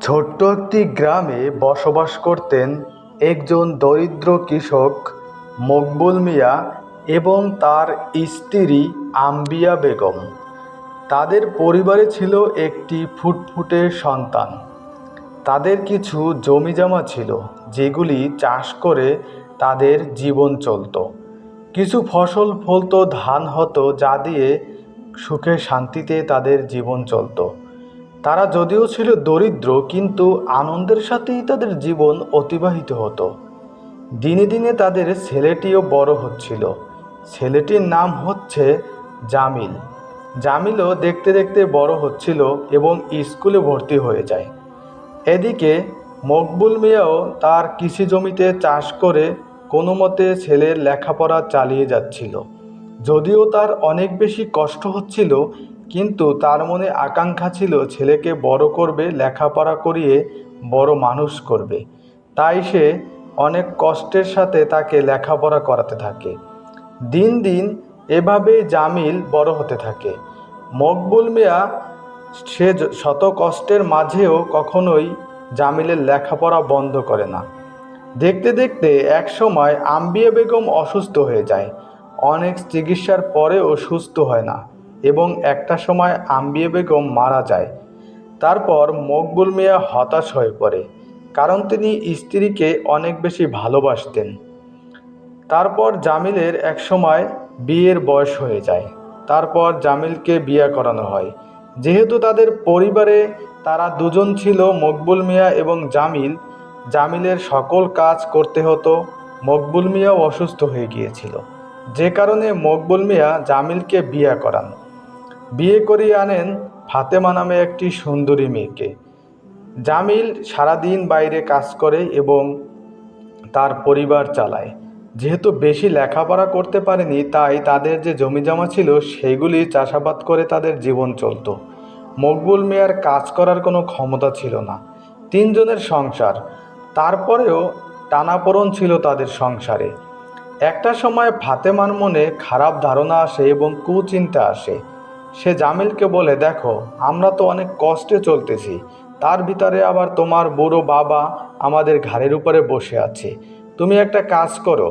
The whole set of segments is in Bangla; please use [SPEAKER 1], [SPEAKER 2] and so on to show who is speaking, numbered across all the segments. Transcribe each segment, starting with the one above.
[SPEAKER 1] ছোট্ট একটি গ্রামে বসবাস করতেন একজন দরিদ্র কৃষক মকবুল মিয়া এবং তার স্ত্রী আম্বিয়া বেগম। তাদের পরিবারে ছিল একটি ফুটফুটে সন্তান। তাদের কিছু জমিজমা ছিল যেগুলি চাষ করে তাদের জীবন চলতো। কিছু ফসল ফলত ধান হতো যা দিয়ে সুখে শান্তিতে তাদের জীবন চলতো। তারা যদিও ছিল দরিদ্র, কিন্তু আনন্দের সাথেই তাদের জীবন অতিবাহিত হতো। দিনে দিনে তাদের ছেলেটিও বড় হচ্ছিল। ছেলেটির নাম হচ্ছে জামিল। জামিলও দেখতে দেখতে বড় হচ্ছিল এবং স্কুলে ভর্তি হয়ে যায়। এদিকে মকবুল মিয়াও তার কৃষি জমিতে চাষ করে কোনো মতে ছেলের লেখাপড়া চালিয়ে যাচ্ছিল। যদিও তার অনেক বেশি কষ্ট হচ্ছিল কিন্তু তার মনে আকাঙ্ক্ষা ছিল ছেলেকে বড় করবে, লেখাপড়া করিয়ে বড় মানুষ করবে। তাই সে অনেক কষ্টের সাথে তাকে লেখাপড়া করাতে থাকে। দিন দিন এভাবেই জামিল বড় হতে থাকে। মকবুল মিয়া সে শত কষ্টের মাঝেও কখনোই জামিলের লেখাপড়া বন্ধ করে না। দেখতে দেখতে এক সময় আম্বিয়া বেগম অসুস্থ হয়ে যায়। অনেক চিকিৎসার পরেও সুস্থ হয় না। এবং একটা সময় আম্বিয়া বেগম মারা যায়। তারপর মকবুল মিয়া হতাশ হয়ে পড়ে, কারণ তিনি স্ত্রীকে অনেক বেশি ভালোবাসতেন। তারপর জামিলের এক সময় বিয়ের বয়স হয়ে যায়। তারপর জামিলকে বিয়ে করানো হয়। যেহেতু তাদের পরিবারে তারা দুজন ছিল, মকবুল মিয়া এবং জামিল, জামিলের সকল কাজ করতে হতো, মকবুল মিয়াও অসুস্থ হয়ে গিয়েছিল। যে কারণে মকবুল মিয়া জামিলকে বিয়ে করান। বিয়ে করিয়ে আনেন ফাতেমা নামে একটি সুন্দরী মেয়েকে। জামিল সারাদিন বাইরে কাজ করে এবং তার পরিবার চালায়। যেহেতু বেশি লেখাপড়া করতে পারেনি, তাই তাদের যে জমিজমা ছিল, সেগুলি চাষাবাদ করে তাদের জীবন চলতো। মকবুল মেয়ার কাজ করার কোনো ক্ষমতা ছিল না। তিনজনের সংসার। তারপরেও টানাপোড়ন ছিল তাদের সংসারে। একটা সময় ফাতেমার মনে খারাপ ধারণা আসে এবং কুচিন্তা আসে। সে জামিলকে বলে, দেখো, আমরা তো অনেক কষ্টে চলতেছি। তার ভিতরে আবার তোমার বুড়ো বাবা আমাদের ঘাড়ের উপরে বসে আছে। তুমি একটা কাজ করো,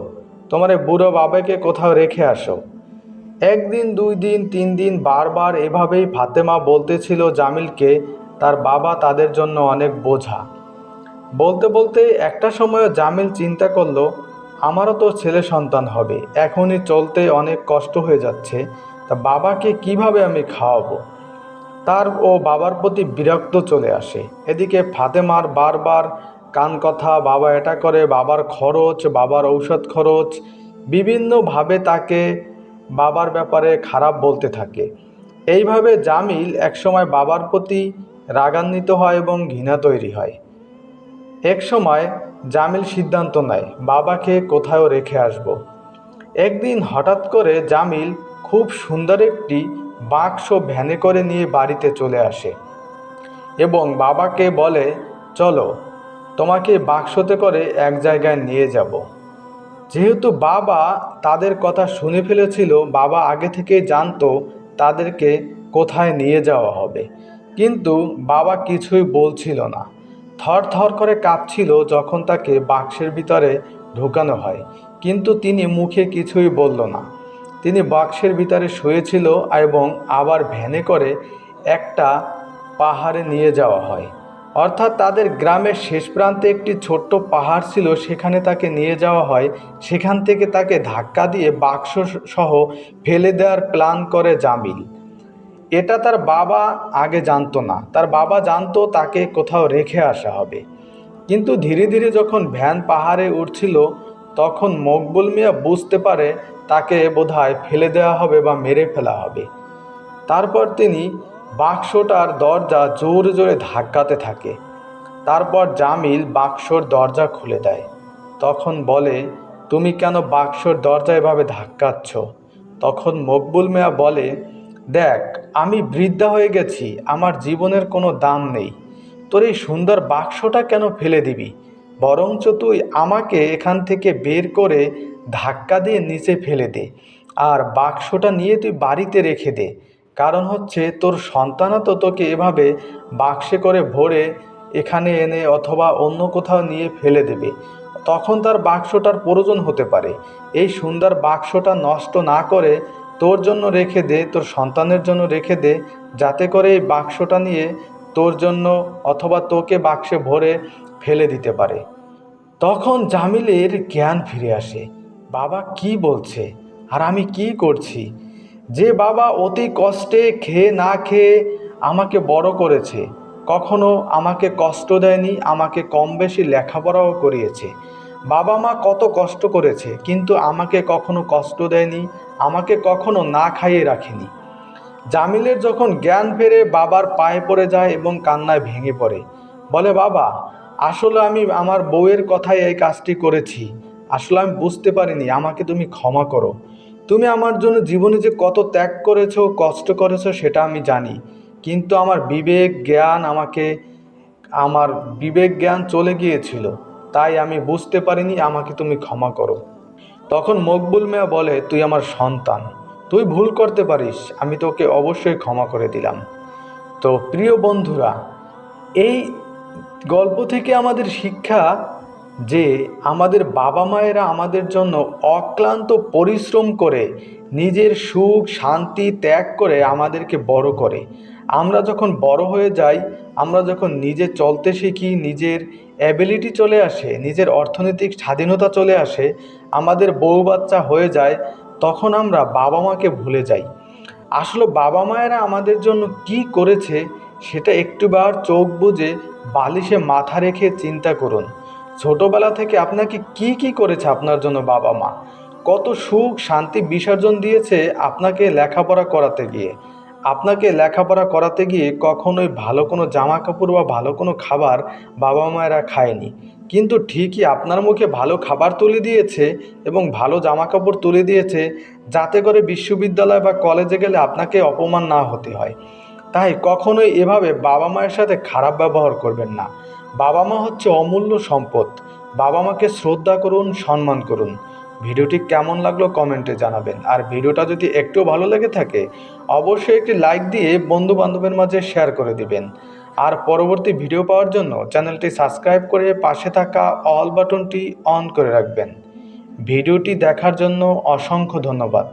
[SPEAKER 1] তোমার বুড়ো বাবাকে কোথাও রেখে আসো। একদিন, দুই দিন, তিন দিন বারবার এভাবেই ফাতেমা বলতেছিল জামিলকে, তার বাবা তাদের জন্য অনেক বোঝা। বলতে বলতে একটা সময় জামিল চিন্তা করল, আমারও তো ছেলে সন্তান হবে, এখনই চলতে অনেক কষ্ট হয়ে যাচ্ছে। তা বাবাকে কীভাবে আমি খাওয়াবো? তার ও বাবার প্রতি বিরক্ত চলে আসে। এদিকে ফাতেমার বারবার কান কথা বাবা এটা করে, বাবার খরচ, বাবার ঔষধ খরচ, বিভিন্নভাবে তাকে বাবার ব্যাপারে খারাপ বলতে থাকে। এইভাবে জামিল একসময় বাবার প্রতি রাগান্বিত হয় এবং ঘৃণা তৈরি হয়। এক সময় জামিল সিদ্ধান্ত নেয়, বাবাকে কোথাও রেখে আসব। একদিন হঠাৎ করে জামিল খুব সুন্দর একটি বাক্স ভ্যানে করে নিয়ে বাড়িতে চলে আসে এবং বাবাকে বলে, চলো, তোমাকে বাক্সতে করে এক জায়গায় নিয়ে যাব। যেহেতু বাবা তাদের কথা শুনে ফেলেছিল, বাবা আগে থেকেই জানতো তাদেরকে কোথায় নিয়ে যাওয়া হবে। কিন্তু বাবা কিছুই বলছিল না। থর থর করে কাঁপছিল যখন তাকে বাক্সের ভিতরে ঢোকানো হয়। কিন্তু তিনি মুখে কিছুই বলল না। তিনি বাক্সের ভিতরে শুয়েছিল এবং আবার ভ্যানে করে একটা পাহাড়ে নিয়ে যাওয়া হয়। অর্থাৎ তাদের গ্রামের শেষ প্রান্তে একটি ছোট্ট পাহাড় ছিল, সেখানে তাকে নিয়ে যাওয়া হয়। সেখান থেকে তাকে ধাক্কা দিয়ে বাক্স সহ ফেলে দেওয়ার প্ল্যান করে জামিল। এটা তার বাবা আগে জানতো না। তার বাবা জানতো তাকে কোথাও রেখে আসা হবে। কিন্তু ধীরে ধীরে যখন ভ্যান পাহাড়ে উঠছিল, তখন মকবুল মিয়া বুঝতে পারে তাকে বোধহয় ফেলে দেওয়া হবে বা মেরে ফেলা হবে। তারপর তিনি বাক্সটার দরজা জোরে জোরে ধাক্কাতে থাকে। তারপর জামিল বাক্সর দরজা খুলে দেয়। তখন বলে, তুমি কেন বাক্সর দরজা এভাবে ধাক্কাচ্ছ? তখন মকবুল মিয়া বলে, দেখ, আমি বৃদ্ধা হয়ে গেছি, আমার জীবনের কোনো দাম নেই। তোর এই সুন্দর বাক্সটা কেন ফেলে দিবি? বরঞ্চ তুই আমাকে এখান থেকে বের করে ধাক্কা দিয়ে নিচে ফেলে দে। আর বাক্সটা নিয়ে তুই বাড়িতে রেখে দে। কারণ হচ্ছে, তোর সন্তানও তো তোকে এভাবে বাক্সে করে ভরে এখানে এনে অথবা অন্য কোথাও নিয়ে ফেলে দেবে। তখন তার বাক্সটার প্রয়োজন হতে পারে। এই সুন্দর বাক্সটা নষ্ট না করে তোর জন্য রেখে দে, তোর সন্তানের জন্য রেখে দে, যাতে করে এই বাক্সটা নিয়ে তোর জন্য অথবা তোকে বাক্সে ভরে ফেলে দিতে পারে। তখন জামিলের জ্ঞান ফিরে আসে। বাবা কি বলছে? আর আমি কি করছি? যে বাবা অতি কষ্টে খেয়ে না খেয়ে আমাকে বড় করেছে, কখনো আমাকে কষ্ট দেয়নি, আমাকে কম বেশি লেখাপড়াও করিয়েছে। বাবা মা কত কষ্ট করেছে, কিন্তু আমাকে কখনো কষ্ট দেয়নি, আমাকে কখনো না খাইয়ে রাখেনি। জামিলের যখন জ্ঞান ফেরে বাবার পায়ে পড়ে যায় এবং কান্নায় ভেঙে পড়ে। বলে, বাবা, আসলে আমি আমার বউয়ের কথাই এই কাজটি করেছি। আসলে আমি বুঝতে পারিনি, আমাকে তুমি ক্ষমা করো। তুমি আমার জন্য জীবনে যে কত ত্যাগ করেছ, কষ্ট করেছ, সেটা আমি জানি। কিন্তু আমার বিবেক জ্ঞান আমাকে, আমার বিবেক জ্ঞান চলে গিয়েছিল। তাই আমি বুঝতে পারিনি, আমাকে তুমি ক্ষমা করো। তখন মকবুল মিয়া বলে, তুই আমার সন্তান। তুই ভুল করতে পারিস, আমি তোকে অবশ্যই ক্ষমা করে দিলাম। তো প্রিয় বন্ধুরা, এই গল্প থেকে আমাদের শিক্ষা যে আমাদের বাবা মায়েরা আমাদের জন্য অক্লান্ত পরিশ্রম করে নিজের সুখ, শান্তি ত্যাগ করে আমাদেরকে বড় করে। আমরা যখন বড় হয়ে যাই, আমরা যখন নিজে চলতে শিখি, নিজের অ্যাবিলিটি চলে আসে, নিজের অর্থনৈতিক স্বাধীনতা চলে আসে, আমাদের বউ বাচ্চা হয়ে যায়, তখন আমরা বাবা মাকে ভুলে যাই। আসলে বাবা মায়েরা আমাদের জন্য কি করেছে, সেটা একটুবার চোখ বুজে বালিশে মাথা রেখে চিন্তা করুন। ছোটবেলা থেকে আপনাকে কি কি করেছে আপনার জন্য বাবা মা? কত সুখ, শান্তি, বিসর্জন দিয়েছে আপনাকে লেখাপড়া করাতে গিয়ে। আপনাকে লেখাপড়া করাতে গিয়ে কখনোই ভালো কোনো জামা কাপড় বা ভালো কোনো খাবার বাবা মায়েরা খায়নি। কিন্তু ঠিকই আপনার মুখে ভালো খাবার তুলে দিয়েছে এবং ভালো জামা কাপড় তুলে দিয়েছে, যাতে করে বিশ্ববিদ্যালয় বা কলেজে গেলে আপনাকে অপমান না হতে হয়। তাই কখনোই এভাবে বাবা মায়ের সাথে খারাপ ব্যবহার করবেন না। বাবা মা হচ্ছে অমূল্য সম্পদ। বাবা মাকে শ্রদ্ধা করুন, সম্মান করুন। ভিডিওটি কেমন লাগল কমেন্টে জানাবেন। আর ভিডিওটা যদি একটু ভালো লেগে থাকে, অবশ্যই একটি লাইক দিয়ে বন্ধু বান্ধবের মাঝে শেয়ার করে দিবেন। আর পরবর্তী ভিডিও পাওয়ার জন্য চ্যানেলটি সাবস্ক্রাইব করে পাশে থাকা অল বাটনটি অন করে রাখবেন। ভিডিওটি দেখার জন্য অসংখ্য ধন্যবাদ।